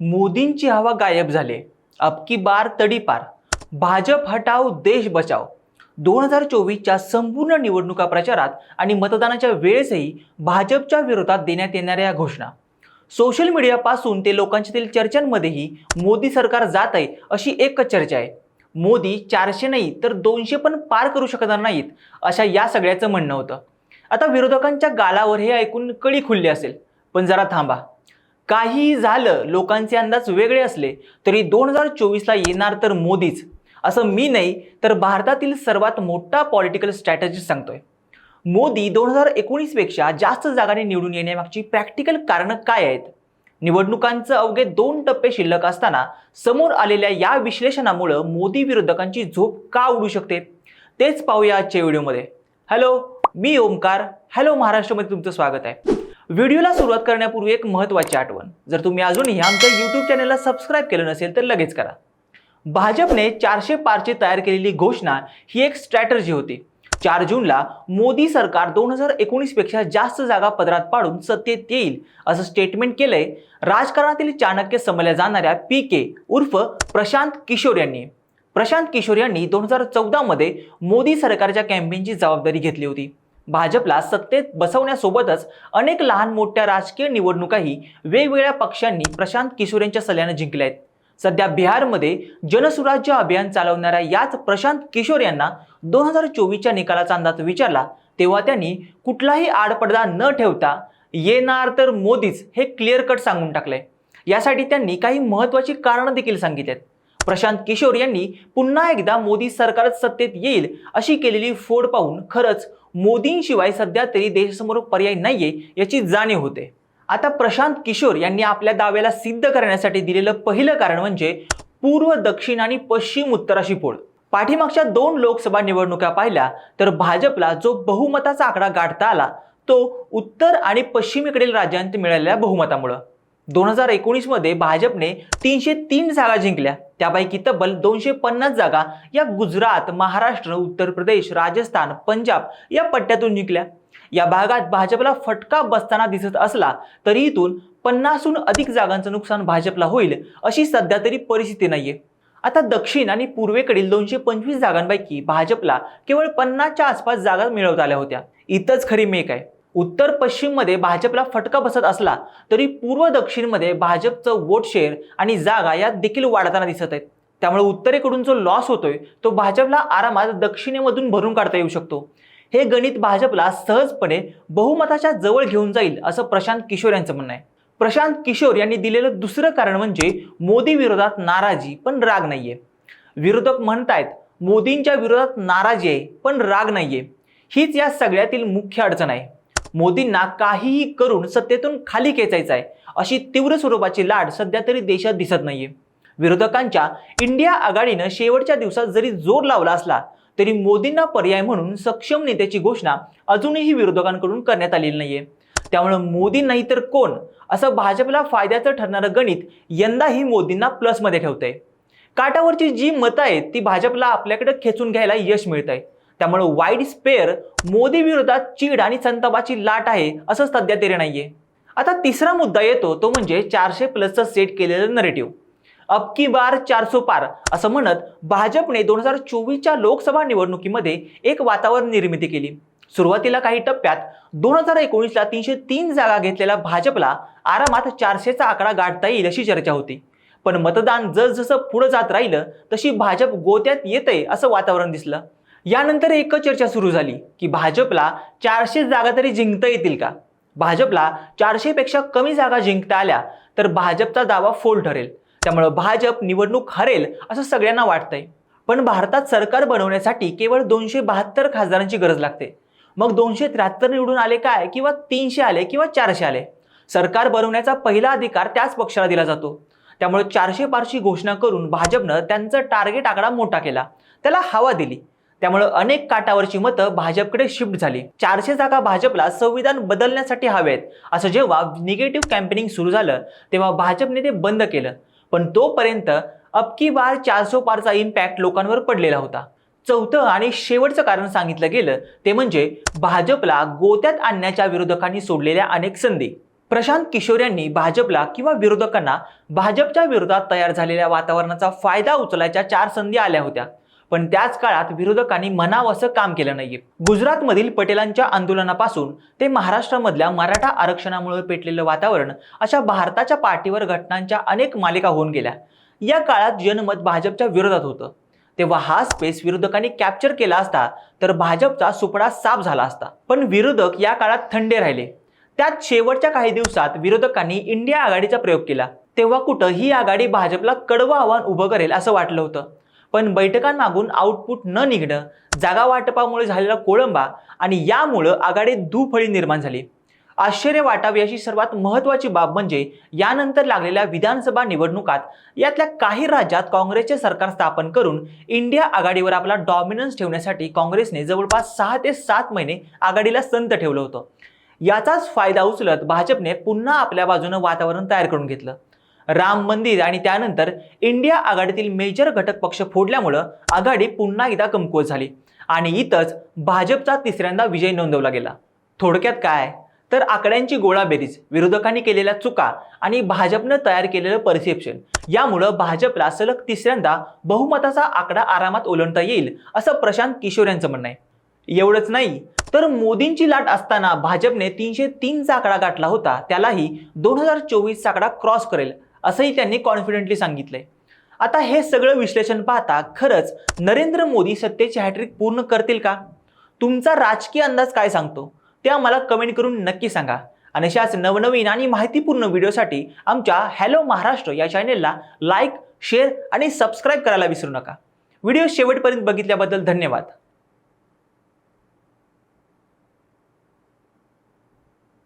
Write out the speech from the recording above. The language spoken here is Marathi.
मोदींची हवा गायब झाली. अब की बार तडीपार भाजप हटाव देश बचाव दोन हजार चोवीसच्या संपूर्ण निवडणुका प्रचारात आणि मतदानाच्या वेळेसही भाजपच्या विरोधात देण्यात येणाऱ्या या घोषणा. सोशल मीडियापासून ते लोकांच्यातील चर्चांमध्येही मोदी सरकार जात आहे अशी एकच चर्चा आहे. मोदी चारशे नाही तर दोनशे पण पार करू शकणार नाहीत अशा या सगळ्याचं म्हणणं होतं. आता विरोधकांच्या गालावर हे ऐकून कळी खुलली असेल. पण जरा थांबा. काहीही झालं लोकांचे अंदाज वेगळे असले तरी दोन हजार चोवीसला येणार तर मोदीच. असं मी नाही तर भारतातील सर्वात मोठा पॉलिटिकल स्ट्रॅटेजी सांगतोय. मोदी दोन हजार एकोणीसपेक्षा जास्त जागाने निवडून येण्यामागची प्रॅक्टिकल कारणं काय आहेत? निवडणुकांचं अवघे दोन टप्पे शिल्लक असताना समोर आलेल्या या विश्लेषणामुळं मोदी विरोधकांची झोप का उडू शकते? तेच पाहूया आजच्या व्हिडिओमध्ये. हॅलो मी ओमकार हॅलो महाराष्ट्रामध्ये तुमचं स्वागत आहे. व्हिडिओला सुरुवात करण्यापूर्वी एक महत्त्वाची आठवण. जर तुम्ही अजूनही आमच्या यूट्यूब चॅनलला सबस्क्राईब केलं नसेल तर लगेच करा. भाजपने चारशे पारची तयार केलेली घोषणा ही एक स्ट्रॅटर्जी होती. चार जूनला मोदी सरकार दोन हजार एकोणीसपेक्षा जास्त जागा पदरात पाडून सत्तेत येईल असं स्टेटमेंट केलंय राजकारणातील चाणक्य समजल्या जाणाऱ्या पी के उर्फ प्रशांत किशोर यांनी. प्रशांत किशोर यांनी दोन हजार चौदामध्ये मोदी सरकारच्या कॅम्पेनची जबाबदारी घेतली होती. भाजपला सत्तेत बसवण्यासोबतच अनेक लहान मोठ्या राजकीय निवडणुकाही वेगवेगळ्या पक्षांनी प्रशांत किशोर यांच्या सल्ल्याने जिंकल्या आहेत. सध्या बिहारमध्ये जनसुराज्य अभियान चालवणाऱ्या याच प्रशांत किशोर यांना दोन हजार चोवीसच्या निकालाचा अंदाज विचारला तेव्हा त्यांनी कुठलाही आडपडदा न ठेवता येणार तर मोदीच हे क्लिअर कट सांगून टाकलंय. यासाठी त्यांनी काही महत्त्वाची कारणं देखील सांगितलेत. प्रशांत किशोर यांनी पुन्हा एकदा मोदी सरकारच सत्तेत येईल अशी केलेली फोड पाहून खरंच मोदींशिवाय सध्या तरी देशासमोर पर्याय नाहीये याची जाणीव होते. आता प्रशांत किशोर यांनी आपल्या दाव्याला सिद्ध करण्यासाठी दिलेलं पहिलं कारण म्हणजे पूर्व दक्षिण आणि पश्चिम उत्तराशी पोळ पाठीमागच्या दोन लोकसभा निवडणुका पाहिल्या तर भाजपला जो बहुमताचा आकडा गाठता आला तो उत्तर आणि पश्चिमेकडील राज्यांत मिळालेल्या बहुमतामुळं. दोन हजार एकोणीसमध्ये भाजपने तीनशे तीन जागा जिंकल्या. त्यापैकी तब्बल दोनशे पन्नास जागा या गुजरात महाराष्ट्र उत्तर प्रदेश राजस्थान पंजाब या पट्ट्यातून जिंकल्या या भागात भाजपला फटका बसताना दिसत असला तरी इथून पन्नासहून अधिक जागांचं नुकसान भाजपला होईल अशी सध्या तरी परिस्थिती नाहीये. आता दक्षिण आणि पूर्वेकडील दोनशे पंचवीस जागांपैकी भाजपला केवळ पन्नासच्या आसपास जागा मिळवता आल्या होत्या. इथंच खरी मेक आहे. उत्तर पश्चिममध्ये भाजपला फटका बसत असला तरी पूर्व दक्षिणमध्ये भाजपचं वोट शेअर आणि जागा यात देखील वाढताना दिसत आहेत. त्यामुळे उत्तरेकडून जो लॉस होतोय तो भाजपला आरामात दक्षिणेमधून भरून काढता येऊ शकतो. हे गणित भाजपला सहजपणे बहुमताच्या जवळ घेऊन जाईल असं प्रशांत किशोर यांचं म्हणणं आहे. प्रशांत किशोर यांनी दिलेलं दुसरं कारण म्हणजे मोदी विरोधात नाराजी पण राग नाहीये. विरोधक म्हणतायत मोदींच्या विरोधात नाराजी आहे पण राग नाहीये. हीच या सगळ्यातील मुख्य अडचण आहे. मोदींना काहीही करून सत्तेतून खाली खेचायचं आहे. अशी तीव्र स्वरूपाची लाट सध्या तरी देशात दिसत नाहीये. विरोधकांच्या इंडिया आघाडीनं शेवटच्या दिवसात जरी जोर लावला असला तरी मोदींना पर्याय म्हणून सक्षम नेत्याची घोषणा अजूनही विरोधकांकडून करण्यात आलेली नाहीये. त्यामुळं मोदी नाही तर कोण? असं भाजपला फायद्याचं ठरणारं गणित यंदाही मोदींना प्लसमध्ये ठेवतंय. काटावरची जी मतं आहेत ती भाजपला आपल्याकडे खेचून घ्यायला यश मिळतंय. त्यामुळं वाईड स्पेअर मोदी विरोधात चीड आणि संतापाची लाट आहे असं सध्या तरी नाहीये. आता तिसरा मुद्दा येतो तो म्हणजे चारशे प्लसचं सेट केलेलं नरेटिव्ह अबकी बार चारसो पार असं म्हणत भाजपने दोन हजार चोवीसच्या लोकसभा निवडणुकीमध्ये एक वातावरण निर्मिती केली. सुरुवातीला काही टप्प्यात दोन हजार एकोणीसला तीनशे तीन जागा घेतलेल्या भाजपला आरामात चारशेचा आकडा गाठता येईल अशी चर्चा होती. पण मतदान जसजसं पुढं जात राहिलं तशी भाजप गोत्यात येते असं वातावरण दिसलं. यानंतर एकच चर्चा सुरू झाली की भाजपला चारशे जागा तरी जिंकता येतील का? भाजपला चारशेपेक्षा कमी जागा जिंकता आल्या तर भाजपचा दावा फोल ठरेल. त्यामुळं भाजप निवडणूक हरेल असं सगळ्यांना वाटतंय. पण भारतात सरकार बनवण्यासाठी केवळ दोनशे बहात्तर खासदारांची गरज लागते. मग दोनशे त्र्याहत्तर निवडून आले काय? किंवा तीनशे आले किंवा चारशे आले? सरकार बनवण्याचा पहिला अधिकार त्याच पक्षाला दिला जातो. त्यामुळे चारशे पारशी घोषणा करून भाजपनं त्यांचं टार्गेट आकडा मोठा केला. त्याला हवा दिली. त्यामुळे अनेक काटावरची मतं भाजपकडे शिफ्ट झाली. चारशे जागा भाजपला संविधान बदलण्यासाठी हवेत असं जेव्हा निगेटिव्ह कॅम्पेनिंग सुरू झालं तेव्हा भाजपने ते बंद केलं. पण तोपर्यंत अबकी बार चारसो पारचा इम्पॅक्ट लोकांवर पडलेला होता. चौथं आणि शेवटचं कारण सांगितलं गेलं ते म्हणजे भाजपला गोत्यात आणण्याच्या विरोधकांनी सोडलेल्या अनेक संधी. प्रशांत किशोर यांनी भाजपला किंवा विरोधकांना भाजपच्या विरोधात तयार झालेल्या वातावरणाचा फायदा उचलायच्या चार संधी आल्या होत्या. पण त्याच काळात विरोधकांनी म्हणावं असं काम केलं नाहीये. गुजरातमधील पटेलांच्या आंदोलनापासून ते महाराष्ट्रामधल्या मराठा आरक्षणामुळे पेटलेलं वातावरण अशा भारताच्या पाठीवर घटनांच्या अनेक मालिका होऊन गेल्या. या काळात जनमत भाजपच्या विरोधात होतं. तेव्हा हा स्पेस विरोधकांनी कॅप्चर केला असता तर भाजपचा सुपडा साफ झाला असता. पण विरोधक या काळात थंडे राहिले. त्यात शेवटच्या काही दिवसात विरोधकांनी इंडिया आघाडीचा प्रयोग केला. तेव्हा कुठं ही आघाडी भाजपला कडवं आव्हान उभं करेल असं वाटलं होतं. पण बैठकांमागून आउटपुट न निघणं जागा वाटपामुळे झालेला कोळंबा आणि यामुळं आघाडीत दुफळी निर्माण झाली. आश्चर्य वाटावे अशी सर्वात महत्त्वाची बाब म्हणजे यानंतर लागलेल्या विधानसभा निवडणुकात यातल्या काही राज्यात काँग्रेसचे सरकार स्थापन करून इंडिया आघाडीवर आपला डॉमिनन्स ठेवण्यासाठी काँग्रेसने जवळपास सहा ते सात महिने आघाडीला संत ठेवलं होतं. याचाच फायदा उचलत भाजपने पुन्हा आपल्या बाजूनं वातावरण तयार करून घेतलं. राम मंदिर आणि त्यानंतर इंडिया आघाडीतील मेजर घटक पक्ष फोडल्यामुळं आघाडी पुन्हा एकदा कमकुवत झाली. आणि इथंच भाजपचा तिसऱ्यांदा विजय नोंदवला गेला. थोडक्यात काय? तर आकड्यांची गोळाबेरीज विरोधकांनी केलेल्या चुका आणि भाजपनं तयार केलेलं परसेप्शन यामुळं भाजपला सलग तिसऱ्यांदा बहुमताचा आकडा आरामात ओलांडता येईल असं प्रशांत किशोर यांचं म्हणणं आहे. एवढंच नाही तर मोदींची लाट असताना भाजपने तीनशे तीनचा आकडा गाठला होता त्यालाही दोन हजार चोवीसचा आकडा क्रॉस करेल. असंही त्यांनी कॉन्फिडेंटली सांगितलंय. आता हे सगळं विश्लेषण पाहता खरंच नरेंद्र मोदी सत्तेची हॅट्रिक पूर्ण करतील का? तुमचा राजकीय अंदाज काय सांगतो? ते आम्हाला कमेंट करून नक्की सांगा. आणि अशाच नवनवीन आणि माहितीपूर्ण व्हिडिओसाठी आमच्या हॅलो महाराष्ट्र या चॅनेलला लाईक शेअर आणि सबस्क्राईब करायला विसरू नका. व्हिडिओ शेवटपर्यंत बघितल्याबद्दल धन्यवाद.